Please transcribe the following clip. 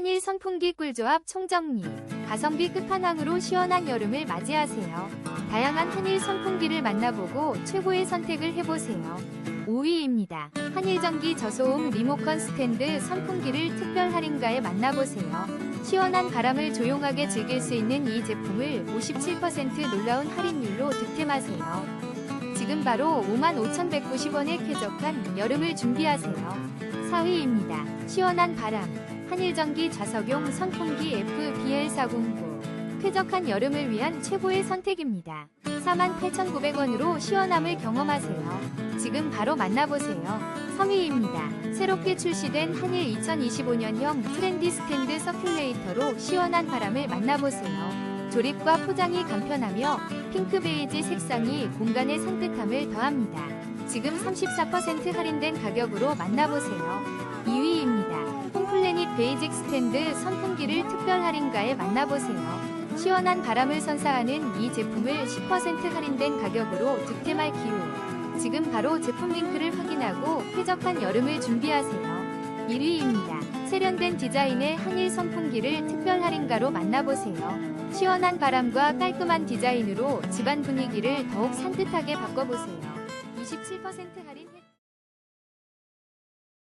한일 선풍기 꿀조합 총정리. 가성비 끝판왕으로 시원한 여름을 맞이하세요. 다양한 한일 선풍기를 만나보고 최고의 선택을 해보세요. 5위입니다. 한일전기 저소음 리모컨 스탠드 선풍기를 특별 할인가에 만나보세요. 시원한 바람을 조용하게 즐길 수 있는 이 제품을 57% 놀라운 할인율로 득템하세요. 지금 바로 55,190원에 쾌적한 여름을 준비하세요. 4위입니다. 시원한 바람. 한일전기 좌석용 선풍기 FBL409. 쾌적한 여름을 위한 최고의 선택입니다. 48,900원으로 시원함을 경험하세요. 지금 바로 만나보세요. 3위입니다. 새롭게 출시된 한일 2025년형 트렌디 스탠드 서큘레이터로 시원한 바람을 만나보세요. 조립과 포장이 간편하며 핑크 베이지 색상이 공간의 산뜻함을 더합니다. 지금 34% 할인된 가격으로 만나보세요. 2위입니다. 홈플래닛 베이직 스탠드 선풍기를 특별 할인가에 만나보세요. 시원한 바람을 선사하는 이 제품을 10% 할인된 가격으로 득템할 기회. 지금 바로 제품 링크를 확인하고 쾌적한 여름을 준비하세요. 1위입니다. 세련된 디자인의 한일 선풍기를 특별 할인가로 만나보세요. 시원한 바람과 깔끔한 디자인으로 집안 분위기를 더욱 산뜻하게 바꿔보세요. 27% 할인 혜-